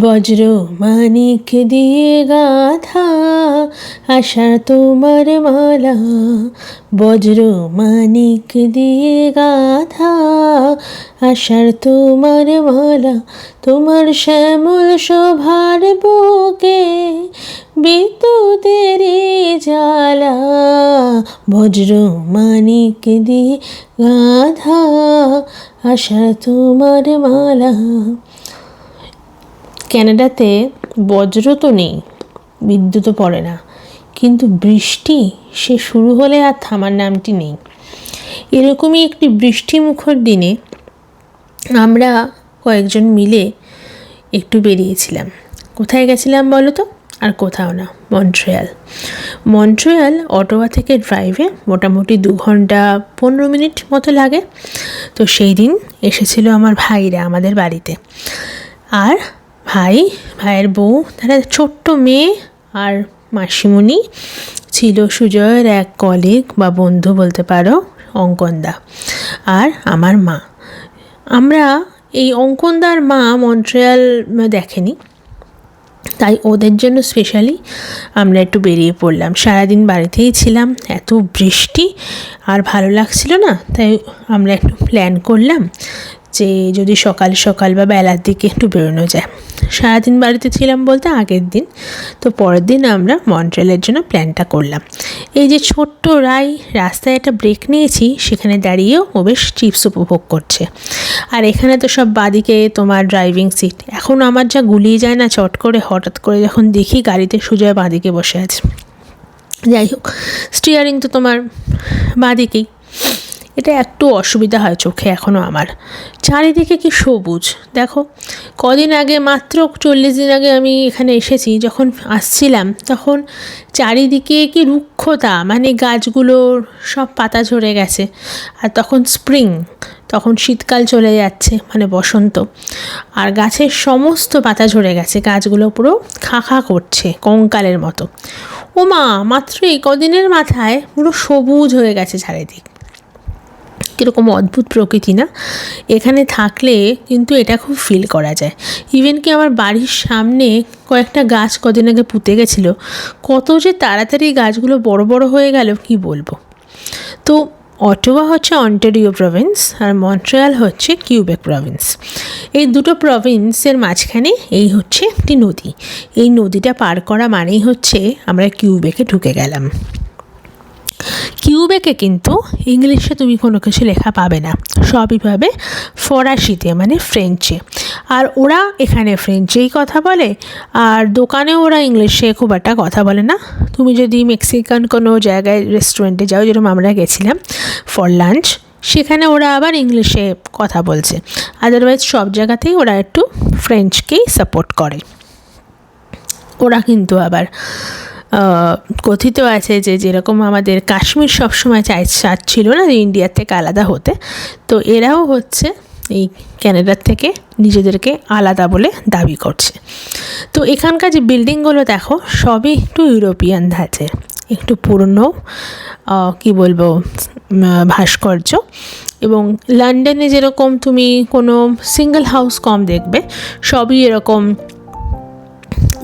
বজ্র মানিক দিয়ে গাথা আশা তোমার মালা। বজ্র মানিক দিয়ে গাথা আশার তোমার মালা। তোমার শ্যামল শোভার বুকে বিদ্যুতের জ্বালা। বজ্র মানিক দিয়ে গাধা আশা তোমার মালা। ক্যানাডাতে বজ্র তো নেই বিদ্যুৎও পড়ে না। কিন্তু বৃষ্টি, সে শুরু হলে আর থামার নামটি নেই। এরকমই একটি বৃষ্টি মুখর দিনে আমরা কয়েকজন মিলে একটু বেরিয়েছিলাম। কোথায় গেছিলাম বলো তো? আর কোথাও না, মন্ট্রিয়াল। মন্ট্রিয়াল, অটোয়া থেকে ড্রাইভে মোটামুটি দু ঘণ্টা পনেরো মিনিট মতো লাগে। তো সেই দিন এসেছিল আমার ভাইরা আমাদের বাড়িতে। আর ভাই, ভাইয়ের বউ, তারা ছোট্ট মেয়ে আর মাসিমণি ছিল সুজয়ের এক কলিগ বা বন্ধু বলতে পারো, অঙ্কনদা আর আমার মা। আমরা এই অঙ্কনদার মা মন্ট্রিয়াল দেখেনি, তাই ওদের জন্য স্পেশালি আমরা একটু বেরিয়ে পড়লাম। সারাদিন বাড়িতেই ছিলাম, এত বৃষ্টি আর ভালো লাগছিল না, তাই আমরা একটু প্ল্যান করলাম যে যদি সকাল সকাল বা বেলার দিকে একটু বেরোনো যায়। সারাদিন বাড়িতে ছিলাম বলতে আগের দিন। তো পরের দিন আমরা মন্ট্রেলের জন্য প্ল্যানটা করলাম। এই যে ছোট্ট রাই রাস্তায় একটা ব্রেক নিয়েছি, সেখানে দাঁড়িয়েও ও বেশ চিপস উপভোগ করছে। আর এখানে তো সব বাদিকে তোমার ড্রাইভিং সিট। এখন আমার যা গুলিয়ে যায় না চট করে, হঠাৎ করে যখন দেখি গাড়িতে সুজয় বাঁদিকে বসে আছে। যাই হোক স্টিয়ারিং তো তোমার বাঁদিকেই। এটা একটু অসুবিধা হয় চোখে এখনও আমার। চারিদিকে কি সবুজ? দেখো, কদিন আগে, মাত্র চল্লিশ দিন আগে আমি এখানে এসেছি, যখন আসছিলাম, তখন চারিদিকে কি রুক্ষতা মানে গাছগুলোর সব পাতা ঝরে গেছে। আর তখন স্প্রিং, তখন শীতকাল চলে যাচ্ছে মানে বসন্ত। আর গাছের সমস্ত পাতা ঝরে গেছে, গাছগুলো পুরো খা খা করছে, কঙ্কালের মতো। ও মা মাত্র এই কদিনের মাথায় পুরো সবুজ হয়ে গেছে চারিদিক। কীরকম অদ্ভুত প্রকৃতি না? এখানে থাকলে কিন্তু এটা খুব ফিল করা যায়। ইভেন কি আমার বাড়ির সামনে কয়েকটা গাছ কদিন আগে পুঁতে গেছিল। কত যে তাড়াতাড়ি গাছগুলো বড় বড় হয়ে গেল, কি বলব? তো অটোয়া হচ্ছে অন্টারিও প্রভিন্স আর মন্ট্রিয়াল হচ্ছে কিউবেক প্রভিন্স। এই দুটো প্রভিন্সের মাঝখানে এই হচ্ছে একটি নদী। এই নদীটা পার করা মানেই হচ্ছে আমরা কিউবেকে ঢুকে গেলাম। কিউবেকে কিন্তু ইংলিশে তুমি কোনো কিছু লেখা পাবে না। সবই পাবে ফরাসিতে মানে ফ্রেঞ্চে। আর ওরা এখানে ফ্রেঞ্চেই কথা বলে, আর দোকানে ওরা ইংলিশে খুব একটা কথা বলে না। তুমি যদি মেক্সিকান কোনো জায়গায় রেস্টুরেন্টে যাও, যেরকম আমরা গেছিলাম ফর লাঞ্চ সেখানে ওরা আবার ইংলিশে কথা বলছে। আদারওয়াইজ সব জায়গাতেই ওরা একটু ফ্রেঞ্চকেই সাপোর্ট করে। ওরা কিন্তু আবার কথিত আছে যে যেরকম আমাদের কাশ্মীর সবসময় চাই চাচ্ছিল না ইন্ডিয়ার থেকে আলাদা হতে। তো এরাও হচ্ছে এই ক্যানাডার থেকে নিজেদেরকে আলাদা বলে দাবি করছে। তো এখানকার যে বিল্ডিংগুলো দেখো, সবই একটু ইউরোপিয়ান ধাঁচের। একটু পুরনো কি বলব ভাস্কর্য। এবং লন্ডনে যেরকম তুমি কোনো সিঙ্গেল হাউস কম দেখবে, সবই এরকম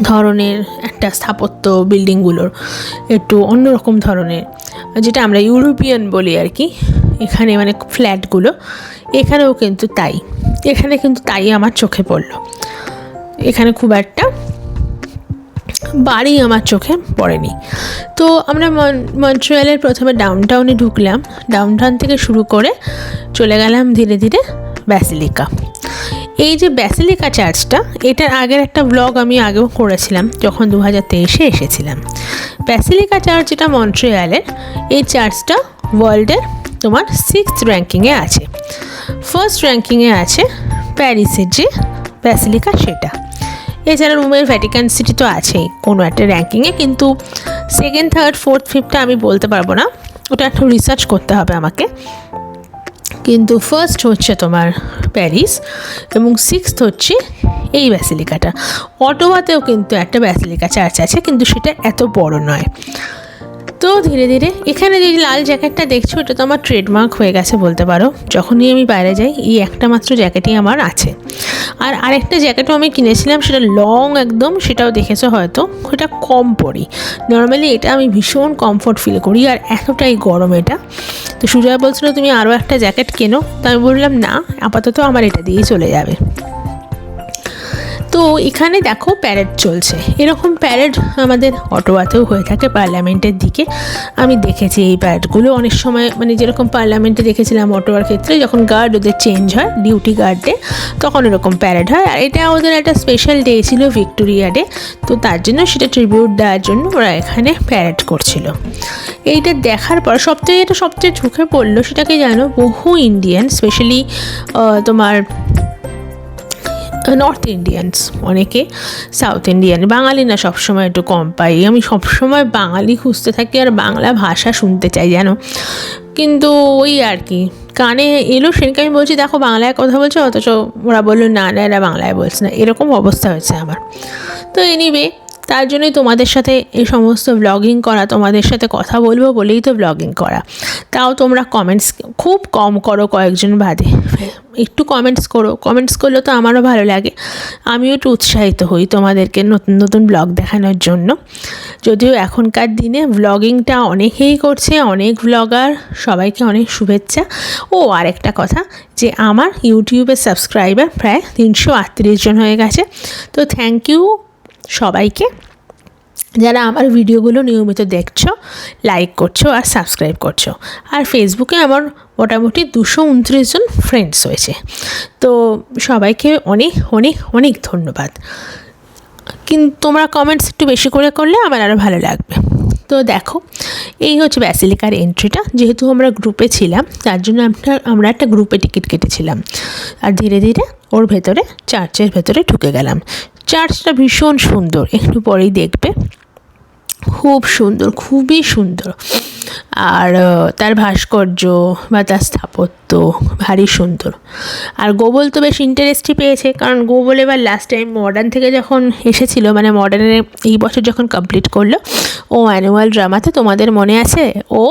ধরনের একটা স্থাপত্য বিল্ডিংগুলোর একটু অন্যরকম ধরনের, যেটা আমরা ইউরোপিয়ান বলি আর কি। এখানে মানে ফ্ল্যাটগুলো, এখানেও কিন্তু তাই, এখানে কিন্তু তাই আমার চোখে পড়ল। এখানে খুব একটা বাড়ি আমার চোখে পড়েনি। তো আমরা মন্ট্রিয়ালের প্রথমে ডাউনটাউনে ঢুকলাম। ডাউনটাউন থেকে শুরু করে চলে গেলাম ধীরে ধীরে ব্যাসিলিকা এই যে ব্যাসিলিকা চার্চটা এটার আগের একটা ব্লগ আমি আগেও করেছিলাম, যখন দু হাজার তেইশে এসেছিলাম। ব্যাসিলিকা চার্চ যেটা মন্ট্রিয়ালের এই চার্চটা ওয়ার্ল্ডের তোমার সিক্সথ র্যাঙ্কিংয়ে আছে। ফার্স্ট র্যাঙ্কিংয়ে আছে প্যারিসের যে ব্যাসিলিকা সেটা। এছাড়া রুমের ভ্যাটিকান সিটি তো আছেই, কোনো একটা র্যাঙ্কিংয়ে কিন্তু সেকেন্ড থার্ড ফোর্থ ফিফথটা আমি বলতে পারব না। ওটা একটু রিসার্চ করতে হবে আমাকে। কিন্তু ফার্স্ট হচ্ছে তোমার প্যারিস এবং সিক্সথ হচ্ছে এই ব্যাসিলিকাটা অটোয়াতেও কিন্তু একটা ব্যাসিলিকা চার্চ আছে, কিন্তু সেটা এত বড় নয়। তো ধীরে ধীরে, এখানে যে লাল জ্যাকেটটা দেখছ, এটা তো আমার ট্রেডমার্ক হয়ে গেছে বলতে পারো। যখনই আমি বাইরে যাই, এই একটা মাত্র জ্যাকেটই আমার আছে। আর আরেকটা জ্যাকেটও আমি কিনেছিলাম, সেটা লং একদম, সেটাও দেখেছ হয়তো। ওটা কম পরি। নর্মালি এটা আমি ভীষণ কমফোর্ট ফিল করি, আর এতটাই গরম এটা। তো সুজয় বলছিল, তুমি আরও একটা জ্যাকেট কেনো? তো আমি বললাম, না, আপাতত আমার এটা দিয়েই চলে যাবে। তো এখানে দেখো প্যারেড চলছে। এরকম প্যারেড আমাদের অটোয়াতেও হয়ে থাকে পার্লামেন্টের দিকে। আমি দেখেছি এই প্যারেডগুলো অনেক সময় মানে যেরকম পার্লামেন্টে দেখেছিলাম অটোয়ার ক্ষেত্রে, যখন গার্ড ওদের চেঞ্জ হয় ডিউটি গার্ডে তখন এরকম প্যারেড হয়। আর এটা ওদের একটা স্পেশাল ডে ছিল ভিক্টোরিয়া ডে তো তার জন্য সেটা ট্রিবিউট দেওয়ার জন্য ওরা এখানে প্যারেড করছিল। এইটা দেখার পর সবথেকে এটা সবচেয়ে চোখে পড়ল সেটাকে জানো? বহু ইন্ডিয়ান স্পেশালি তোমার নর্থ ইন্ডিয়ানস অনেকে সাউথ ইন্ডিয়ান বাঙালি না, সবসময় একটু কম পাই। আমি সবসময় বাঙালি খুঁজতে থাকি আর বাংলা ভাষা শুনতে চাই যেন কিন্তু ওই আর কি। কানে এলো সেদিনকে আমি বলছি, দেখো, বাংলায় কথা বলছে, অথচ ওরা বলল, না না, এরা বাংলায় বলছে না। এরকম অবস্থা হয়েছে আমার। তো এনিওয়ে তার জন্যই তোমাদের সাথে এই সমস্ত ব্লগিং করা, তোমাদের সাথে কথা বলব বলেই তো ব্লগিং করা। তাও তোমরা কমেন্টস খুব কম করো কয়েকজন বাদে। একটু কমেন্টস করো। কমেন্টস করলে তো আমারও ভালো লাগে। আমিও একটু উৎসাহিত হই তোমাদেরকে নতুন নতুন ব্লগ দেখানোর জন্য। যদিও এখনকার দিনে ব্লগিংটা অনেকেই করছে, অনেক ব্লগার সবাইকে অনেক শুভেচ্ছা। ও, আরেকটা কথা, যে আমার ইউটিউবের সাবস্ক্রাইবার প্রায় তিনশো আটত্রিশ জন হয়ে গেছে। তো থ্যাংক ইউ সবাইকে। যারা আমার ভিডিওগুলো নিয়মিত দেখছ লাইক করছ আর সাবস্ক্রাইব করছ। আর ফেসবুকে আমার মোটামুটি দুশো উনত্রিশ জন ফ্রেন্ডস হয়েছে তো সবাইকে অনেক অনেক অনেক ধন্যবাদ। কিন্তু তোমরা কমেন্টস একটু বেশি করে করলে আমার আরও ভালো লাগবে। তো দেখো, এই হচ্ছে ব্যাসিলিকার এন্ট্রিটা যেহেতু আমরা গ্রুপে ছিলাম, তার জন্য আপনার আমরা একটা গ্রুপে টিকিট কেটেছিলাম। আর ধীরে ধীরে ওর ভেতরে চার্চের ভেতরে ঢুকে গেলাম। চার্চটা ভীষণ সুন্দর, একটু পরেই দেখবে। খুব সুন্দর, খুবই সুন্দর। আর তার ভাস্কর্য বা তার স্থাপত্য ভারী সুন্দর। আর গোবল তো বেশ ইন্টারেস্টই পেয়েছে, কারণ গোবল এবার লাস্ট টাইম মডার্ন থেকে যখন এসেছিল মানে মডার্নের এই বছর যখন কমপ্লিট করল, ও অ্যানুয়াল ড্রামাতে তোমাদের মনে আছে? ও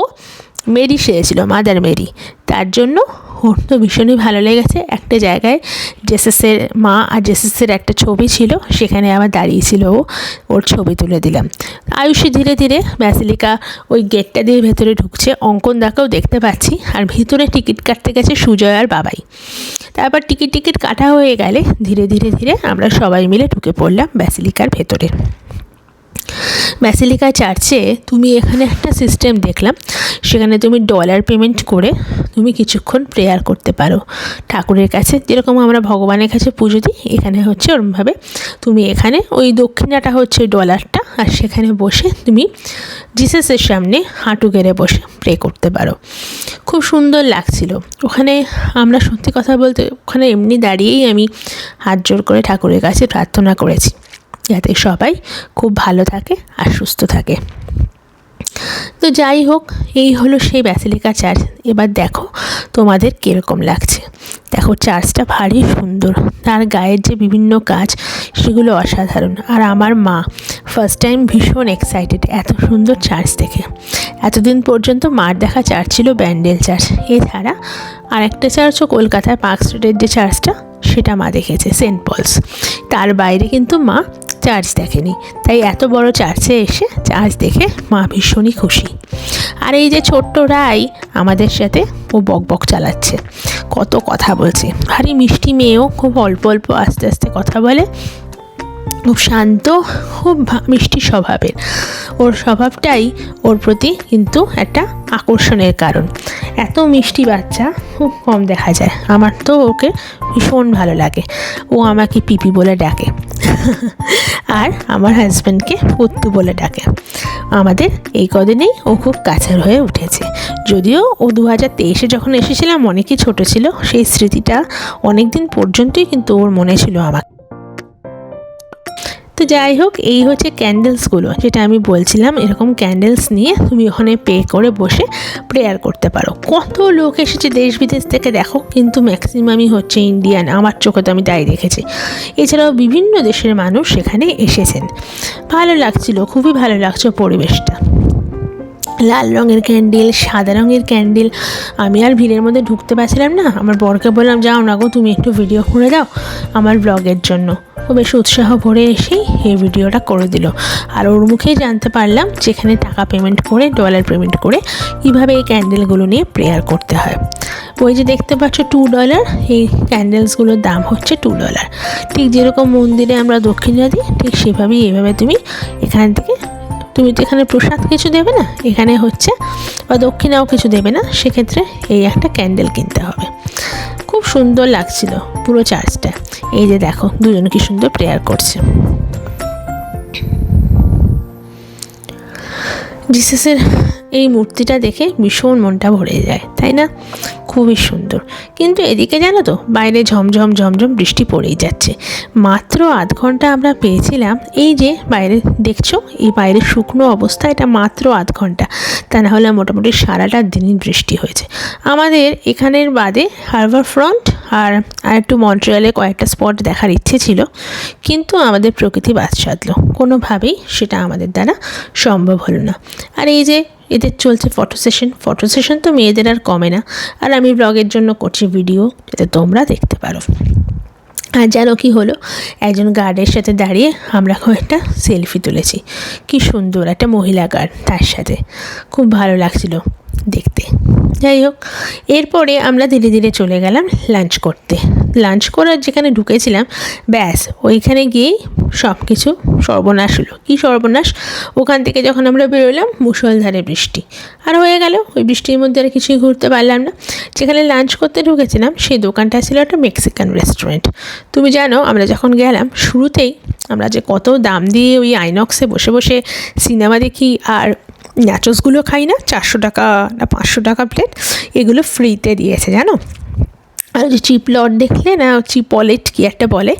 মেরি সেরেছিল মাদার মেরি তার জন্য ওর তো ভীষণই ভালো লেগেছে। একটা জায়গায় জেসেসের মা আর জেসেসের একটা ছবি ছিল, সেখানে আবার দাঁড়িয়েছিল ও। ওর ছবি তুলে দিলাম। আয়ুষী ধীরে ধীরে ব্যাসিলিকা ওই গেটটা দিয়ে ভেতরে ঢুকছে। অঙ্কন দাকেও দেখতে পাচ্ছি। আর ভিতরে টিকিট কাটতে গেছে সুজয় আর বাবাই। তারপর টিকিট টিকিট কাটা হয়ে গেলে ধীরে ধীরে ধীরে আমরা সবাই মিলে ঢুকে পড়লাম ব্যাসিলিকার ভেতরে। ব্যাসিলিকা চার্চে তুমি এখানে একটা সিস্টেম দেখলাম। সেখানে তুমি ডলার পেমেন্ট করে তুমি কিছুক্ষণ প্রেয়ার করতে পারো। ঠাকুরের কাছে যেরকম আমরা ভগবানের কাছে পুজো দিই, এখানে হচ্ছে ওরমভাবে তুমি এখানে ওই দক্ষিণাটা হচ্ছে ডলারটা আর সেখানে বসে তুমি জিসাসের সামনে হাঁটু গেড়ে বসে প্রে করতে পারো। খুব সুন্দর লাগছিল। ওখানে আমরা সত্যি কথা বলতে ওখানে এমনি দাঁড়িয়েই আমি হাত জোর করে ঠাকুরের কাছে প্রার্থনা করেছি। যাতে সবাই খুব ভালো থাকে আর সুস্থ থাকে। তো যাই হোক, এই হলো সেই ব্যাসিলিকা চার্চ এবার দেখো তোমাদের কীরকম লাগছে। দেখো চার্চটা ভারী সুন্দর। তার গায়ের যে বিভিন্ন কাজ, সেগুলো অসাধারণ। আর আমার মা ফার্স্ট টাইম ভীষণ এক্সাইটেড এত সুন্দর চার্চ দেখে। এতদিন পর্যন্ত মার দেখা চার্চ ছিল ব্যান্ডেল চার্চ এছাড়া আর একটা চার্চও কলকাতায় পার্ক স্ট্রিটের যে চার্চটা সেটা মা দেখেছে, সেন্ট পলস। তার বাইরে কিন্তু মা চার্চ দেখেনি। তাই এত বড় চার্চে এসে চার্চ দেখে মা ভীষণই খুশি। আর এই যে ছোট্ট রাই আমাদের সাথে ও বক বক চালাচ্ছে। কত কথা বলছে। ভারী মিষ্টি মেয়েও খুব অল্প অল্প আস্তে আস্তে কথা বলে। খুব শান্ত, খুব মিষ্টি স্বভাবের। ওর স্বভাবটাই ওর প্রতি কিন্তু একটা আকর্ষণের কারণ। এত মিষ্টি বাচ্চা, খুব কম দেখা যায়। আমার তো ওকে ভীষণ ভালো লাগে। ও আমাকে পিপি বলে ডাকে। আর আমার হাজব্যান্ডকে পত্তু বলে ডাকে। আমাদের এই কদিনেই ও খুব কাছের হয়ে উঠেছে। যদিও ও দু হাজার তেইশে যখন এসেছিলাম অনেকই ছোট ছিল, সেই স্মৃতিটা অনেক দিন পর্যন্তই কিন্তু ওর মনে ছিল আমাকে। যাই হোক, এই হচ্ছে ক্যান্ডেলসগুলো যেটা আমি বলছিলাম, এরকম ক্যান্ডেলস নিয়ে তুমি ওখানে পে করে বসে প্রেয়ার করতে পারো। কত লোক এসেছে দেশ বিদেশ থেকে, দেখো, কিন্তু ম্যাক্সিমামই হচ্ছে ইন্ডিয়ান আমার চোখে তো আমি তাই দেখেছি। এছাড়াও বিভিন্ন দেশের মানুষ সেখানে এসেছেন। ভালো লাগছিল, খুবই ভালো লাগছে পরিবেশটা। লাল রঙের ক্যান্ডেল সাদা রঙের ক্যান্ডেল আমি আর ভিড়ের মধ্যে ঢুকতে পারছিলাম না। আমার বরকে বললাম, যাও না গো, তুমি একটু ভিডিও করে দাও আমার ব্লগের জন্য। ও বেশ উৎসাহ ভরে এসেই এই ভিডিওটা করে দিল। আর ওর মুখেই জানতে পারলাম, যেখানে টাকা পেমেন্ট করে ডলার পেমেন্ট করে, কীভাবে এই ক্যান্ডেলগুলো নিয়ে প্রেয়ার করতে হয়। ওই যে দেখতে পাচ্ছ টু ডলার এই ক্যান্ডেলসগুলোর দাম হচ্ছে টু ডলার ঠিক যেরকম মন্দিরে আমরা দক্ষিণা দিই, ঠিক সেভাবেই এভাবে তুমি এখান থেকে তুমি তো এখানে প্রসাদ কিছু দেবে না? এখানে হচ্ছে, বা দক্ষিণাও কিছু দেবে না? সেক্ষেত্রে এই একটা ক্যান্ডেল কিনতে হবে। খুব সুন্দর লাগছিল পুরো চার্চটা। এই যে দেখো, দুজন কি সুন্দর প্রেয়ার করছে। জিসাসের এই মূর্তিটা দেখে ভীষণ মনটা ভরে যায়, তাই না? খুবই সুন্দর। কিন্তু এদিকে জানো তো, বাইরে ঝমঝম ঝমঝম বৃষ্টি পড়েই যাচ্ছে। মাত্র আধ ঘণ্টা আমরা পেয়েছিলাম, এই যে বাইরে দেখছ, এই বাইরে শুকনো অবস্থা, এটা মাত্র আধ ঘণ্টা। তা না হলে মোটামুটি সারাটা দিনই বৃষ্টি হয়েছে। আমাদের এখানের বাদে হারবার ফ্রন্ট আর আর একটু মন্ট্রিয়ালে কয়েকটা স্পট দেখার ইচ্ছে ছিল, কিন্তু আমাদের প্রকৃতি বাদ সাধলো। কোনোভাবেই সেটা আমাদের দ্বারা সম্ভব হলো না। আর এই যে এদের চলছে ফটো সেশন ফটো সেশন তো মেয়েদের আর কমে না। আর আমি ব্লগের জন্য করছি ভিডিও যাতে তোমরা দেখতে পারো। আর যেন কি হলো? একজন গার্ডের সাথে দাঁড়িয়ে আমরা একটা সেলফি তুলেছি। কি সুন্দর একটা মহিলা গার্ড তার সাথে। খুব ভালো লাগছিল। দেখতে। যাই হোক, এরপরে আমরা ধীরে ধীরে চলে গেলাম লাঞ্চ করতে। লাঞ্চ করার যেখানে ঢুকেছিলাম, ব্যাস, ওইখানে গিয়েই সব কিছু সর্বনাশ হলো। কী সর্বনাশ? ওখান থেকে যখন আমরা বেরোলাম মুসলধারে বৃষ্টি। আর হয়ে গেল, ওই বৃষ্টির মধ্যে আর কিছুই ঘুরতে পারলাম না। যেখানে লাঞ্চ করতে ঢুকেছিলাম, সেই দোকানটা ছিল একটা মেক্সিকান রেস্টুরেন্ট তুমি জানো, আমরা যখন গেলাম, শুরুতেই আমরা যে কত দাম দিয়ে ওই আইনক্সে বসে বসে সিনেমা দেখি আর ন্যাচোসগুলো খাই না, চারশো টাকা না পাঁচশো টাকা প্লেট এগুলো ফ্রিতে দিয়েছে, জানো? আর যে চিপ লট দেখলে না চিপলেট কি একটা বলে,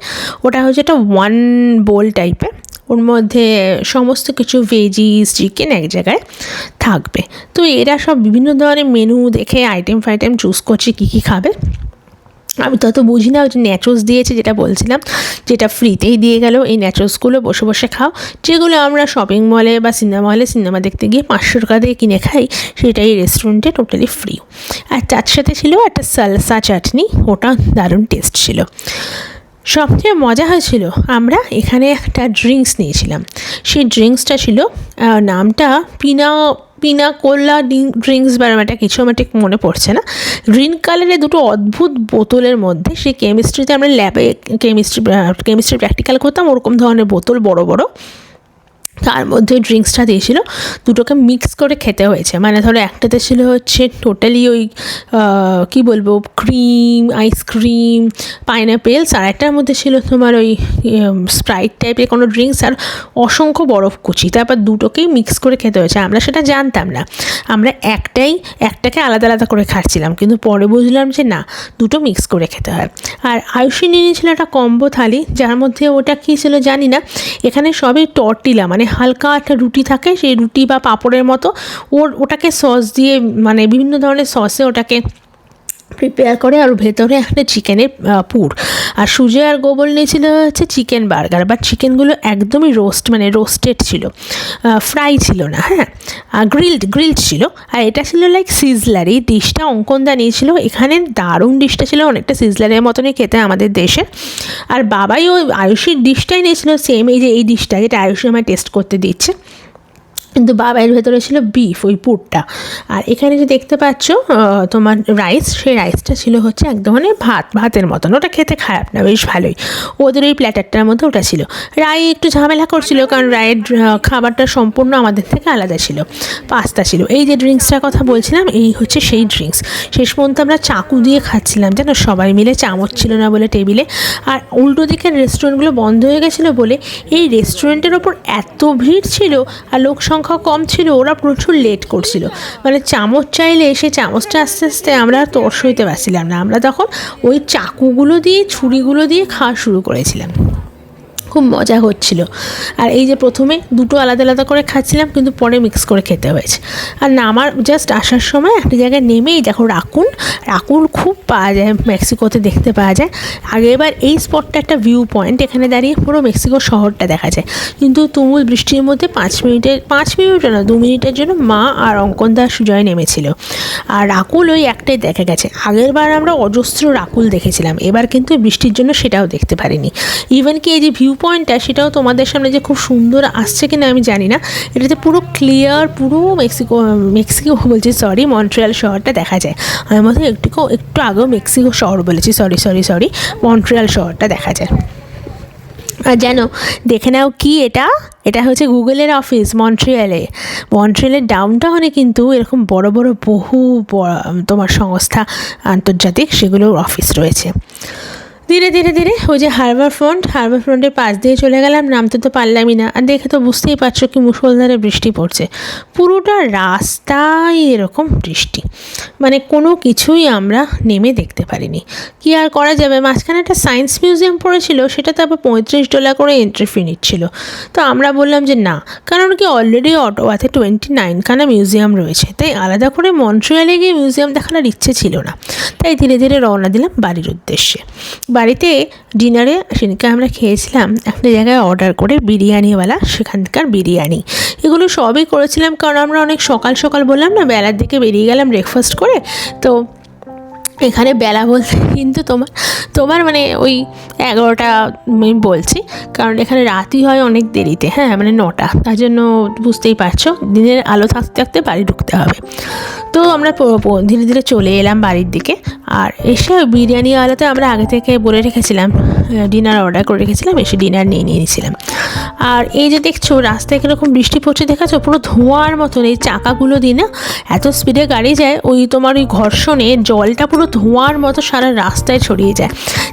ওটা হচ্ছে একটা ওয়ান বোল টাইপের ওর মধ্যে সমস্ত কিছু ভেজিস চিকেন এক জায়গায় থাকবে। তো এরা সব বিভিন্ন ধরনের মেনু দেখে আইটেম ফাইটেম চুজ করছে, কী কী খাবে। আমি তত বুঝি না, ওই যে ন্যাচোস দিয়েছে যেটা বলছিলাম, যেটা ফ্রিতেই দিয়ে গেল, এই ন্যাচোসগুলো বসে বসে খাও। যেগুলো আমরা শপিং মলে বা সিনেমা হলে সিনেমা দেখতে গিয়ে পাঁচশো টাকা দিয়ে কিনে খাই, সেটাই রেস্টুরেন্টে টোটালি ফ্রি আর তার সাথে ছিল একটা সালসা চাটনি ওটা দারুণ টেস্ট ছিল। সবচেয়ে মজা হয়েছিল, আমরা এখানে একটা ড্রিঙ্কস নিয়েছিলাম। সেই ড্রিঙ্কসটা ছিল নামটা পিনা পিনা কোল্লা ড্রিঙ্কস বা এটা কিছু আমার ঠিক মনে পড়ছে না। গ্রিন কালারের দুটো অদ্ভুত বোতলের মধ্যে সেই কেমিস্ট্রিতে আমরা ল্যাবে কেমিস্ট্রি কেমিস্ট্রি প্র্যাকটিক্যাল করতাম, ওরকম ধরনের বোতল বড় বড়। তার মধ্যে ড্রিঙ্কসটা দিয়েছিল। দুটোকে মিক্স করে খেতে হয়েছে। মানে ধরো একটাতে ছিল হচ্ছে টোটালি ওই কি বলব ক্রিম আইসক্রিম পাইনাপেলস আর একটার মধ্যে ছিল তোমার ওই স্প্রাইট টাইপের কোনো ড্রিঙ্কস আর অসংখ্য বরফ কুচি। তারপর দুটোকেই মিক্স করে খেতে হয়েছে। আমরা সেটা জানতাম না। আমরা একটাই, একটাকে আলাদা আলাদা করে খাচ্ছিলাম। কিন্তু পরে বুঝলাম যে না, দুটো মিক্স করে খেতে হয়। আর আয়ুষী নিয়ে নিয়েছিল একটা কম্বো থালি, যার মধ্যে ওটা কী ছিল জানি না। এখানে সবই টর্টিলা মানে হালকা একটা রুটি থাকে, সেই রুটি বা পাঁপড়ের মতো, ওর ওটাকে সস দিয়ে মানে বিভিন্ন ধরনের সসে ওটাকে প্রিপেয়ার করে আর ভেতরে একটা চিকেনের পুর। আর সুজে আর গোবল নিয়েছিল হচ্ছে চিকেন বার্গার বাট চিকেনগুলো একদমই রোস্ট মানে রোস্টেড ছিল। ফ্রাই ছিল না হ্যাঁ? আর গ্রিলড গ্রিলড ছিল। আর এটা ছিল লাইক সিজলার এই ডিশটা অঙ্কনদা নিয়েছিল। এখানে দারুণ ডিশটা ছিল, অনেকটা সিজলারের মতনই খেতে আমাদের দেশে। আর বাবাই ওই আয়ুষীর ডিশটাই নিয়েছিল সেম এই যে এই ডিশটা যেটা আয়ুষী আমায় টেস্ট করতে দিচ্ছে। কিন্তু বাবাইয়ের ভেতরে ছিল বিফ ওই পুরটা। আর এখানে যে দেখতে পাচ্ছ তোমার রাইস সেই রাইসটা ছিল হচ্ছে একদম মানে ভাত, ভাতের মতন। ওটা খেতে খারাপ না, বেশ ভালোই। ওদের ওই প্ল্যাটারটার মধ্যে ওটা ছিল। রায় একটু ঝামেলা করছিল, কারণ রায়ের খাবারটা সম্পূর্ণ আমাদের থেকে আলাদা ছিল, পাস্তা ছিল। এই যে ড্রিঙ্কসটার কথা বলছিলাম, এই হচ্ছে সেই ড্রিঙ্কস শেষ পর্যন্ত আমরা চাকু দিয়ে খাচ্ছিলাম যেন সবাই মিলে চামচ ছিল না বলে টেবিলে। আর উল্টো দিকের রেস্টুরেন্টগুলো বন্ধ হয়ে গেছিল বলে এই রেস্টুরেন্টের ওপর এত ভিড় ছিল, আর লোক সংখ্যা কম ছিল, ওরা প্রচুর লেট করছিল। মানে চামচ চাইলে সে চামচটা আস্তে আস্তে আমরা তর সইতে পারছিলাম না। আমরা তখন ওই চাকুগুলো দিয়ে, ছুরিগুলো দিয়ে খাওয়া শুরু করেছিলাম। খুব মজা হচ্ছিল। আর এই যে প্রথমে দুটো আলাদা আলাদা করে খাচ্ছিলাম, কিন্তু পরে মিক্স করে খেতে হয়েছে। আর না, আমার জাস্ট আসার সময় একটা জায়গায় নেমেই দেখো রাকুন রাকুন খুব পাওয়া যায়, মেক্সিকোতে দেখতে পাওয়া যায়। আগেরবার এই স্পটটা একটা ভিউ পয়েন্ট এখানে দাঁড়িয়ে পুরো মেক্সিকো শহরটা দেখা যায়। কিন্তু তুমুল বৃষ্টির মধ্যে পাঁচ মিনিটের, পাঁচ মিনিটও না, দু মিনিটের জন্য মা আর অঙ্কন দাস সুজয় নেমেছিল। আর রাকুল ওই একটাই দেখা গেছে। আগের বার আমরা অজস্র রাকুল দেখেছিলাম, এবার কিন্তু বৃষ্টির জন্য সেটাও দেখতে পারিনি। ইভেন কি এই যে ভিউ পয়েন্টটা সেটাও তোমাদের সামনে যে খুব সুন্দর আসছে কিনা আমি জানি না। এটাতে পুরো ক্লিয়ার পুরো মেক্সিকো মেক্সিকো বলছি সরি মন্ট্রিয়াল শহরটা দেখা যায়। আমি মতো একটু একটু আগেও মেক্সিকো শহর বলেছি সরি সরি সরি মন্ট্রিয়াল শহরটা দেখা যায়। আর যেন দেখে নাও কি এটা? এটা হচ্ছে গুগলের অফিস মন্ট্রিয়ালে মন্ট্রিয়ালের ডাউনটাউনে কিন্তু এরকম বড় বড় বহু তোমার সংস্থা আন্তর্জাতিক সেগুলোর অফিস রয়েছে। ধীরে ধীরে ধীরে ওই যে হারবার ফ্রন্ট হারবার ফ্রন্টের পাশ দিয়ে চলে গেলাম, নামতে তো পারলামই না। আর দেখে তো বুঝতেই পারছ কি মুসলধারে বৃষ্টি পড়ছে। পুরোটা রাস্তায় এরকম বৃষ্টি। মানে কোনো কিছুই আমরা নেমে দেখতে পারিনি। কি আর করা যাবে? মাঝখানে একটা সায়েন্স মিউজিয়াম পড়েছিল, সেটাতে আবার পঁয়ত্রিশ ডলার করে এন্ট্রি ফি নিচ্ছিল। তো আমরা বললাম যে না, কারণ কি অলরেডি অটোয়াতে টোয়েন্টি নাইনখানা মিউজিয়াম রয়েছে। তাই আলাদা করে মন্ট্রিয়ালে গিয়ে মিউজিয়াম দেখানোর ইচ্ছে ছিল না। তাই ধীরে ধীরে রওনা দিলাম বাড়ির উদ্দেশ্যে। বাড়িতে ডিনারে সেদিনকে আমরা খেয়েছিলাম একটা জায়গায় অর্ডার করে বিরিয়ানিওয়ালা, সেখানকার বিরিয়ানি। এগুলো সবই করেছিলাম কারণ আমরা অনেক সকাল সকাল বললাম না, বেলার দিকে বেরিয়ে গেলাম ব্রেকফাস্ট করে। তো এখানে বেলা বলতে কিন্তু তোমার তোমার মানে ওই এগারোটা আমি বলছি, কারণ এখানে রাতই হয় অনেক দেরিতে হ্যাঁ মানে নটা। তার জন্য বুঝতেই পারছ, দিনের আলো থাকতে থাকতে বাড়ি ঢুকতে হবে। তো আমরা ধীরে ধীরে চলে এলাম বাড়ির দিকে, আর এসে বিরিয়ানিওয়ালাতে আমরা আগে থেকে বলে রেখেছিলাম। ডিনার অর্ডার করে রেখেছিলাম, এসে ডিনার নিয়ে নিয়ে নিয়েছিলাম। আর এই যে দেখছ, রাস্তায় কীরকম বৃষ্টি পড়ছে দেখাচ্ছ, পুরো ধোঁয়ার মতন, এই চাকাগুলো দিয়ে না এত স্পিডে গাড়ি যায়, ওই তোমার ওই ঘর্ষণে জলটা পুরো ধোঁয়ার মতো সারা রাস্তায় ছড়িয়ে যায়।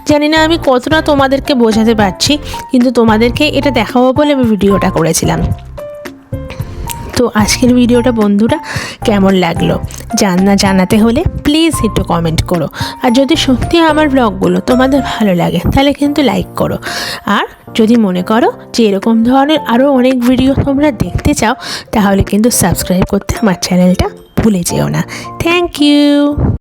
জানি না আমি কতটা তোমাদেরকে বোঝাতে পারছি, কিন্তু তোমাদেরকে এটা দেখাবো বলে আমি ভিডিওটা করেছিলাম। তো আজকের ভিডিওটা বন্ধুরা কেমন লাগল? জানা জানাতে হলে প্লিজ একটু কমেন্ট করো। আর যদি সত্যি আমার ব্লগগুলো তোমাদের ভালো লাগে, তাহলে কিন্তু লাইক করো। আর যদি মনে করো যে এরকম ধরনের আরও অনেক ভিডিও তোমরা দেখতে চাও, তাহলে কিন্তু সাবস্ক্রাইব করতে আমার চ্যানেলটা ভুলে যেও না। Thank you